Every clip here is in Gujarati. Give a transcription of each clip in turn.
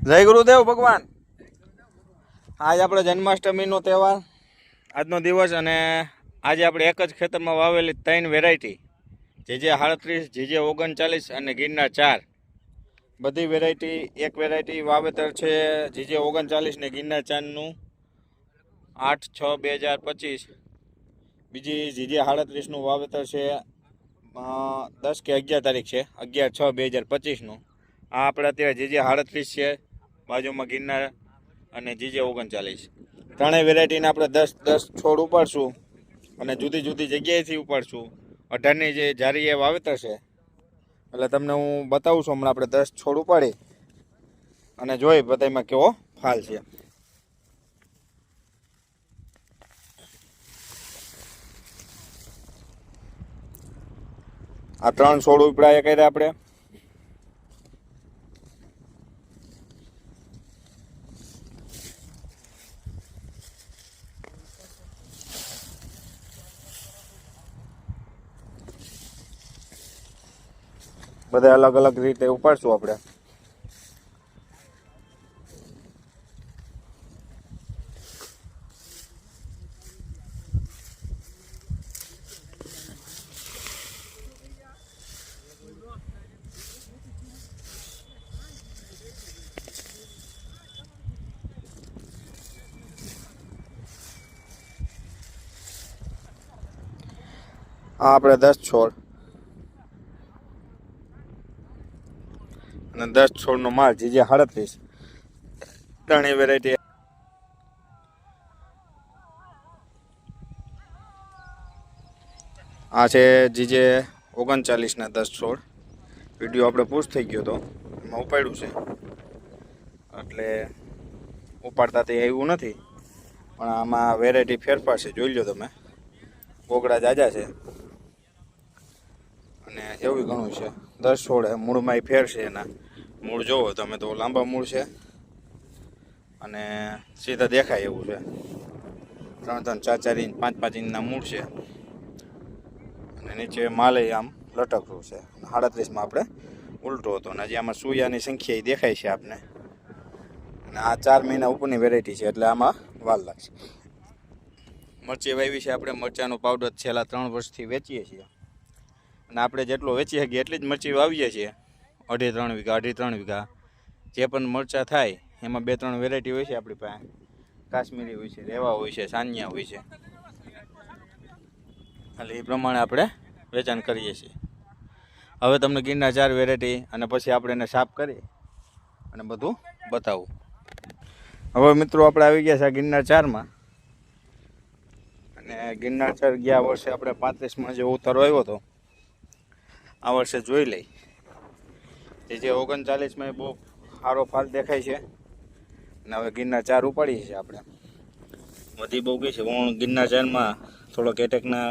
જય ગુરુદેવ ભગવાન. આજ આપણે જન્માષ્ટમીનો તહેવાર, આજનો દિવસ અને આજે આપણે એક જ ખેતરમાં વાવેલી ત્રણ વેરાયટી જે જે સાડત્રીસ જે જે ઓગણચાલીસ અને ગીરના ચાર. બધી વેરાયટી એક વેરાયટી વાવેતર છે જે જે ઓગણચાલીસ ને ગીરના ચારનું. આઠ, છ, બે હજાર પચીસ. બીજી જે જે સાડત્રીસનું વાવેતર છે દસ કે અગિયાર તારીખ છે. અગિયાર, છ, બે હજાર પચીસનું. આ આપણે અત્યારે જે જે સાડત્રીસ છે બાજુમાં ગિરનાર અને જે જે ઓગણચાલીસ. ત્રણેય વેરાયટીને આપણે દસ દસ છોડ ઉપાડશું અને જુદી જુદી જગ્યાએથી ઉપાડશું. અઢારની જે જારી એ વાવેતર છે. એટલે તમને હું બતાવું છું, હમણાં આપણે દસ છોડ ઉપાડી અને જોઈ બધામાં કેવો ફાલ છે. આ ત્રણ છોડ ઉપડાયા કર્યા આપણે. બધા અલગ અલગ રીતે ઉપાડશું આપણે. આ આપણે દસ છોડ. અને દસ છોડનો માલ જીજે સાડત્રીસ ત્રણેય વેરાયટી આ છે જે જે ઓગણચાલીસના દસ છોડ. વીડિયો આપણે પૂછ થઈ ગયો હતો એમાં ઉપાડ્યું છે. એટલે ઉપાડતા તે એવું નથી, પણ આમાં વેરાયટી ફેરફાર છે. જોઈ લો તમે. ગોગડા જાજા છે. અને એવું ઘણું છે. દસ છોડ મૂળમાં ફેર છે એના. મૂળ જોવો તમે તો લાંબા મૂળ છે. અને સીધા દેખાય એવું છે. ત્રણ ત્રણ ચાર ચાર ઇંચ, પાંચ પાંચ ઇંચના મૂળ છે. અને નીચે માલય આમ લટકવું છે. સાડત્રીસમાં આપણે ઉલટો હતો અને હજી આમાં સૂયાની સંખ્યા દેખાય છે આપને. અને આ ચાર મહિના ઉપરની વેરાયટી છે એટલે આમાં વાર લાગશે. મરચી વાવી છે આપણે. મરચાંનો પાવડર છેલ્લા ત્રણ વર્ષથી વેચીએ છીએ. અને આપણે જેટલો વેચી શકીએ એટલી જ મરચી વાવીએ છીએ. અઢી ત્રણ વીઘા, અઢી ત્રણ વીઘા જે પણ મરચાં થાય, એમાં બે ત્રણ વેરાયટી હોય છે આપણી પાસે. કાશ્મીરી હોય છે, રેવા હોય છે, સાનિયા હોય છે. એટલે એ પ્રમાણે આપણે વેચાણ કરીએ છીએ. હવે તમને ગિરનાર ચાર વેરાયટી અને પછી આપણે એને સાફ કરી અને બધું બતાવું. હવે મિત્રો આપણે આવી ગયા છે ગિરનાર ચારમાં. અને ગિરનાર ચાર ગયા વર્ષે આપણે પાંત્રીસમાં જે ઉતારો આવ્યો હતો, આ વર્ષે જોઈ લઈ. જે જે ઓગણચાલીસમાં બહુ સારો ફાલ દેખાય છે. અને હવે ગિરનાર ચાર ઉપાડીએ છીએ આપણે. વધી બહુ ગઈ છે હું ગિરના ચારમાં થોડોક એટેકના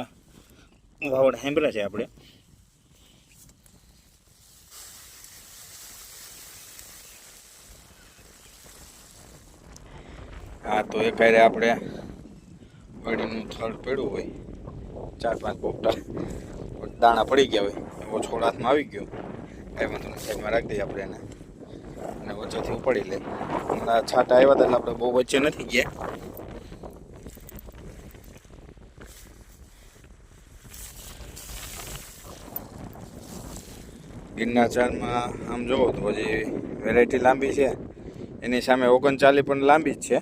વાવડ સાંભળ્યા છે આપણે. હા તો એ કારે આપણે વાડીનું થડ પડ્યું હોય. ચાર પાંચ પોપટા. દાણા પડી ગયા હોય. એવો છોડ હાથમાં આવી ગયો. કાંઈ વાંધો નહીં સાઈડમાં રાખી દઈએ આપણે એને. અને વચ્ચેથી ઉપાડી લે. હમણાં છાટા આવ્યા હતા એટલે આપણે બહુ વચ્ચે નથી ગયા. ગીરના ચારમાં આમ જોવો તો પછી વેરાયટી લાંબી છે. એની સામે ઓગણચાલીસ પણ લાંબી જ છે.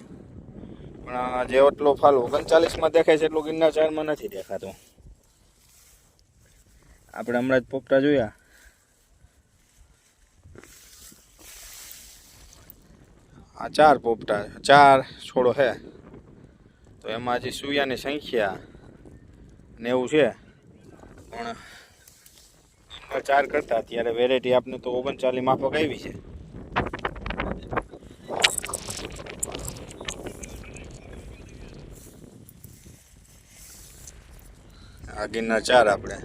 પણ જે એટલો ફાલ ઓગણચાલીસમાં દેખાય છે એટલું ગીરના ચારમાં નથી દેખાતું. આપણે હમણાં જ પોપટા જોયા. ચાર પોપટા, ચાર છોડો છે. તો એમાં હજી સૂયાની સંખ્યા નેવું છે, પણ ચાર કરતા અત્યારે વેરાયટી આપને તો ઓગણચાલીસ માફક આવી છે. આગળના ચાર આપણે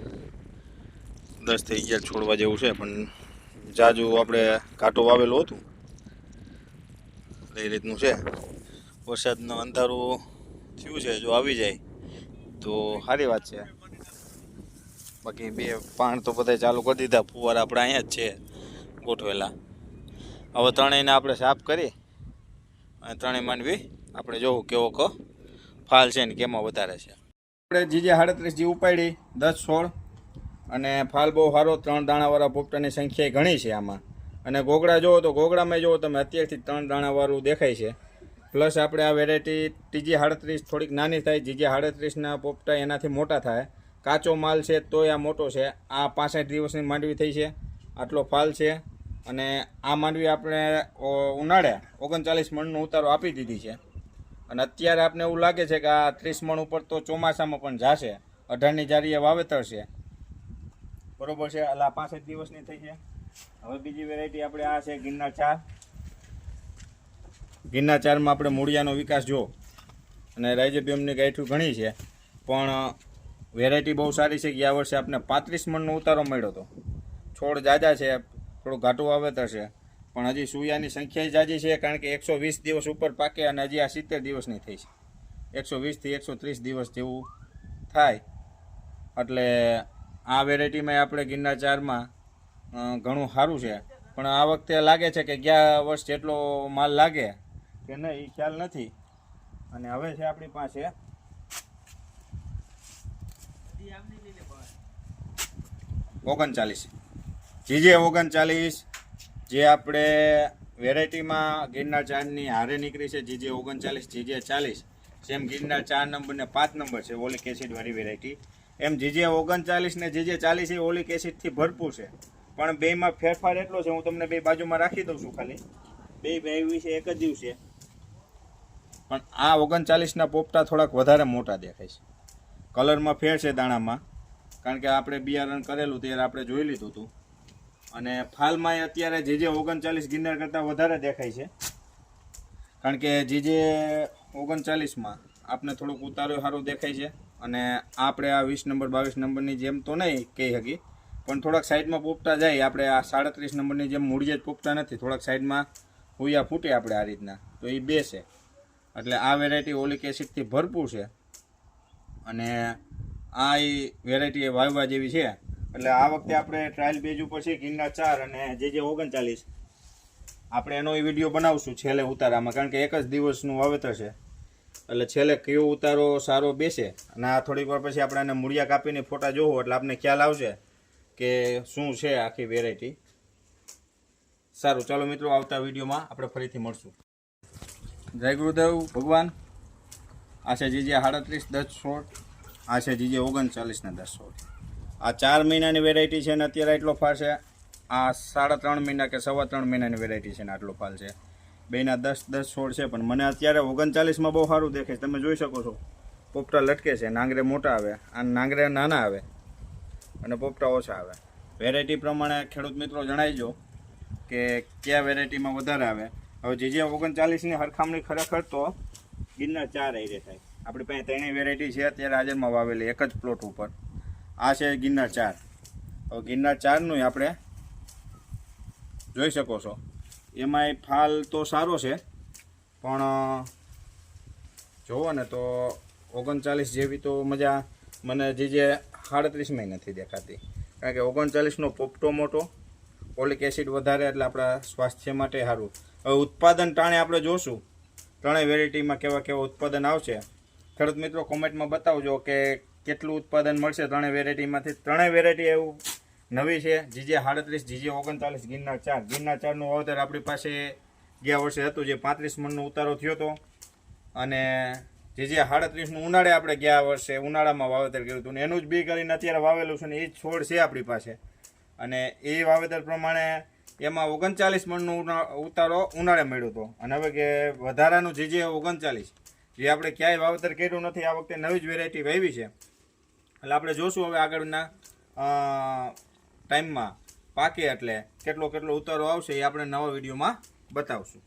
દસ થઈ ગયા છોડવા જેવું છે, પણ જાજુ આપણે કાંટો વાવેલું હતું. એ રીતનું છે. વરસાદનું અંધારું થયું છે, જો આવી જાય તો સારી વાત છે. બાકી બે પાણ તો બધા ચાલુ કરી દીધા, ફુવારા આપણે અહીંયા જ છે ગોઠવેલા. હવે ત્રણેયને આપણે સાફ કરી અને ત્રણેય માંડવી આપણે જોવું કેવો કહો ફાલ છે ને કેમાં વધારે છે. આપણે જીજે સાડત્રીસ જી ઉપાડી, દસ, સોળ અને ફાલ બહુ સારો, ત્રણ દાણાવાળા પોપટાની સંખ્યા ઘણી છે આમાં. અને ગોગડા જુઓ તો ગોગડામાં જુઓ તમે અત્યારથી ત્રણ દાણાવાળું દેખાય છે. પ્લસ આપણે આ વેરાયટી ટીજી સાડત્રીસ થોડીક નાની થાય, જીજે સાડત્રીસના પોપટા એનાથી મોટા થાય. કાચો માલ છે તોય આ મોટો છે. આ પાસઠ દિવસની માંડવી થઈ છે. આટલો ફાલ છે. અને આ માંડવી આપણે ઉનાળે ઓગણચાલીસ મણનો ઉતારો આપી દીધી છે. અને અત્યારે આપણે એવું લાગે છે કે આ ત્રીસ મણ ઉપર તો ચોમાસામાં પણ જાશે. અઢારની જારીએ વાવેતર છે. બરોબર છે? એટલે આ પાસઠ દિવસની થઈ છે. હવે બીજી વેરાયટી આપણે આ છે ગિરનાર ચાર. ગિરનાર ચારમાં આપણે મૂળિયાનો વિકાસ જો અને રાઇઝોબિયમની ગાંઠું ઘણી છે. પણ વેરાયટી બહુ સારી છે ગયા વર્ષે આપણે પાંત્રીસ મણનો ઉતારો મળ્યો હતો. છોડ જાજા છે, થોડું ઘાટું વાવેતર છે. પણ હજી સૂયાની સંખ્યા જાજી છે કારણ કે એકસો વીસ દિવસ ઉપર પાકે અને હજી આ સિત્તેર દિવસની થઈ છે. એકસો વીસથી એકસો ત્રીસ દિવસ જેવું થાય. એટલે, આ વેરાયટીમાં આપણે ગિરનાર ચારમાં ઘણું સારું છે. પણ આ વખતે લાગે છે કે ગયા વર્ષ જેટલો માલ લાગે કે નહીં એ ખ્યાલ નથી. અને હવે છે આપણી પાસે. ઓગણચાલીસ. જીજે ઓગણચાલીસ. જે આપણે વેરાયટીમાં ગિરનાર ચારની હારે નીકળી છે, જીજે ઓગણચાલીસ, જીજે ચાલીસ. જેમ ગિરનાર ચાર નંબર ને પાંચ નંબર છે, ઓલિક એસિડવાળી વેરાયટી. એમ જીજે ઓગણચાલીસ ને જીજે ચાલીસ એ ઓલિક એસિડથી ભરપૂર છે. પણ બેમાં ફેરફાર એટલો છે, હું તમને બે બાજુમાં રાખી દઉં છું ખાલી. બે બે છે, એક જ દિવસે. પણ આ ઓગણચાલીસના પોપટા થોડાક વધારે મોટા દેખાય છે. કલરમાં ફેર છે દાણામાં, કારણ કે આપણે બિયારણ કરેલું ત્યારે આપણે જોઈ લીધું હતું અને ફાલમાં અત્યારે જે જે ઓગણચાલીસ ગિરનાર કરતાં વધારે દેખાય છે. કારણ કે જે જે ઓગણચાલીસમાં આપણે થોડુંક ઉતારો સારું દેખાય છે. અને આપણે આ વીસ નંબર, બાવીસ નંબરની જેમ તો નહીં કહી શકી પણ થોડાક સાઈડમાં પોપટા જાય. આપણે આ સાડત્રીસ નંબરની જેમ મૂળજે જ પોપટા નથી, થોડાક સાઈડમાં હુયા ફૂટે આપણે આ રીતના. તો એ બે છે. એટલે આ વેરાયટી ઓલિક એસિડથી ભરપૂર છે. અને આ વેરાયટી એ વાવવા જેવી છે. એટલે આ વખતે આપણે ટ્રાયલ બેજ ઉપર છે ગીરના ચાર અને જે જે ઓગણચાલીસ. આપણે એનો એ વીડિયો બનાવશું છેલ્લે ઉતારામાં, કારણ કે એક જ દિવસનું વાવેતર છે. એટલે છેલ્લે કયો ઉતારો સારો બેસે. અને આ થોડીક વાર પછી આપણે એને મૂળિયા કાપીને ફોટા જોવો, એટલે આપણને ખ્યાલ આવશે. કે શું છે આખી વેરાયટી સારું, ચાલો મિત્રો, આવતા વિડીયોમાં આપણે ફરીથી મળશું. જય ગુરુદેવ, ભગવાન. આ છે જીજે સાડત્રીસ દસ, સોળ. આ છે જીજે ઓગણચાલીસના દસ, સોળ. આ ચાર મહિનાની વેરાયટી છે ને અત્યારે એટલો ફાળ છે. આ સાડા ત્રણ મહિના કે સવા ત્રણ મહિનાની વેરાયટી છે ને આટલો ફાલ છે. બેના દસ દસ, સોળ છે, પણ મને અત્યારે ઓગણચાલીસમાં બહુ સારું દેખાય છે. તમે જોઈ શકો છો. પોપટા લટકે છે, નાંગરે મોટા આવે. આ નાંગરે નાના આવે. અને પોપટા ઓછા આવે. વેરાયટી પ્રમાણે ખેડૂત મિત્રો જણાવજો કે કયા વેરાયટીમાં વધારે આવે. હવે જે જે ઓગણચાલીસની હરખામણી ખરેખર તો ગિરનાર ચાર આઈ થાય. આપણી પાસે ત્રણેય વેરાયટી છે, અત્યારે હાજરમાં વાવેલી એક જ પ્લોટ ઉપર. આ છે ગિરનાર ચાર. હવે ગિરનાર ચારનું આપણે જોઈ શકો છો. એમાંય ફાલ તો સારો છે, પણ, જોવો ને તો ઓગણચાલીસ જેવી તો મજા. મને જે જે સાડત્રીસમાં નથી દેખાતી. કારણ કે ઓગણચાલીસનો પોપટો મોટો, ઓલિક એસિડ વધારે એટલે આપણા સ્વાસ્થ્ય માટે સારું. હવે ઉત્પાદન ટાણે આપણે જોશું. ત્રણેય વેરાયટીમાં કેવા કેવા ઉત્પાદન આવશે. ખેડૂત મિત્રો, કોમેન્ટમાં બતાવજો કે કેટલું ઉત્પાદન મળશે ત્રણેય વેરાયટીમાંથી. ત્રણેય વેરાયટી એવું નવી છે. જીજે સાડત્રીસ, જીજે ઓગણચાલીસ, ગિરનાર ચાર. ગિરનાર ચારનું વાવતર આપણી પાસે ગયા વર્ષે હતું, જે પાંત્રીસ મણનો ઉતારો થયો હતો. અને જે જે સાડત્રીસનું ઉનાળે આપણે ગયા વર્ષે ઉનાળામાં વાવેતર કર્યું હતું એનું જ બી કરીને અત્યારે વાવેલું છે ને એ જ છોડ છે આપણી પાસે. અને એ વાવેતર પ્રમાણે એમાં ઓગણચાલીસ મણનો ઉતારો ઉનાળે મળ્યો હતો. અને હવે કે વધારાનું જે જે ઓગણચાલીસ, જે આપણે ક્યાંય વાવેતર કર્યું નથી, આ વખતે નવી જ વેરાયટી વાવી છે. એટલે આપણે જોશું હવે આગળના ટાઈમમાં પાકે એટલે કેટલો કેટલો ઉતારો આવશે એ આપણે નવા વિડીયોમાં બતાવશું.